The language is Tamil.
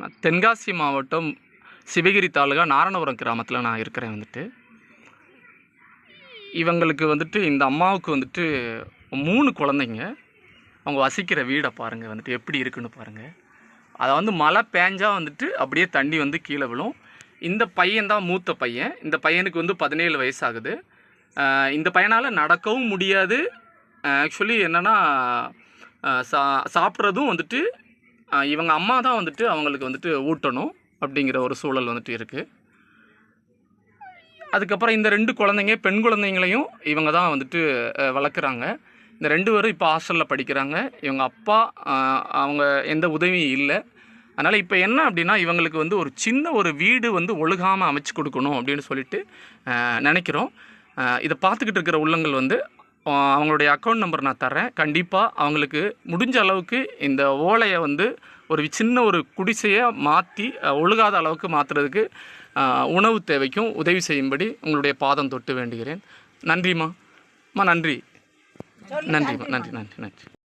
நான் தென்காசி மாவட்டம் சிவகிரி தாலுகா நாரணபுரம் கிராமத்தில் நான் இருக்கிறேன் வந்துட்டு. இவங்களுக்கு வந்துட்டு இந்த அம்மாவுக்கு வந்துட்டு மூணு குழந்தைங்க. அவங்க வசிக்கிற வீடை பாருங்கள் வந்துட்டு எப்படி இருக்குன்னு பாருங்கள் அதை வந்து மழை பேஞ்சால் வந்துட்டு அப்படியே தண்ணி வந்து கீழே விழும். இந்த பையன் தான் மூத்த பையன். இந்த பையனுக்கு வந்து பதினேழு வயசாகுது. இந்த பையனால் நடக்கவும் முடியாது. ஆக்சுவலி என்னென்னா சா சாப்பிட்றதும் வந்துட்டு இவங்க அம்மா தான் வந்துட்டு அவங்களுக்கு வந்துட்டு ஊட்டணும் அப்படிங்கிற ஒரு சூழல் வந்துட்டு இருக்குது அதுக்கப்புறம் இந்த ரெண்டு குழந்தைங்க பெண் குழந்தைங்களையும் இவங்க தான் வந்துட்டு வளர்க்குறாங்க. இந்த ரெண்டு பேரும் இப்போ ஹாஸ்டலில் படிக்கிறாங்க. இவங்க அப்பா அவங்க எந்த உதவியும் இல்லை. அதனால் இப்போ என்ன அப்படின்னா இவங்களுக்கு வந்து ஒரு சின்ன ஒரு வீடு வந்து ஒழுகாமல் அமைச்சு கொடுக்கணும் அப்படின்னு சொல்லிட்டு நினைக்கிறோம். இதை பார்த்துக்கிட்டு இருக்கிற உள்ளங்கள் வந்து அவங்களுடைய அக்கௌண்ட் நம்பர் நான் தரேன் கண்டிப்பாக அவங்களுக்கு முடிஞ்ச அளவுக்கு இந்த ஓலையை வந்து ஒரு சின்ன ஒரு குடிசையை மாற்றி ஒழுகாத அளவுக்கு மாற்றுறதுக்கு உணவு தேவைக்கும் உதவி செய்யும்படி உங்களுடைய பாதம் தொட்டு வேண்டுகிறேன். நன்றிம்மா. அம்மா நன்றி. நன்றிம்மா. நன்றி நன்றி நன்றி.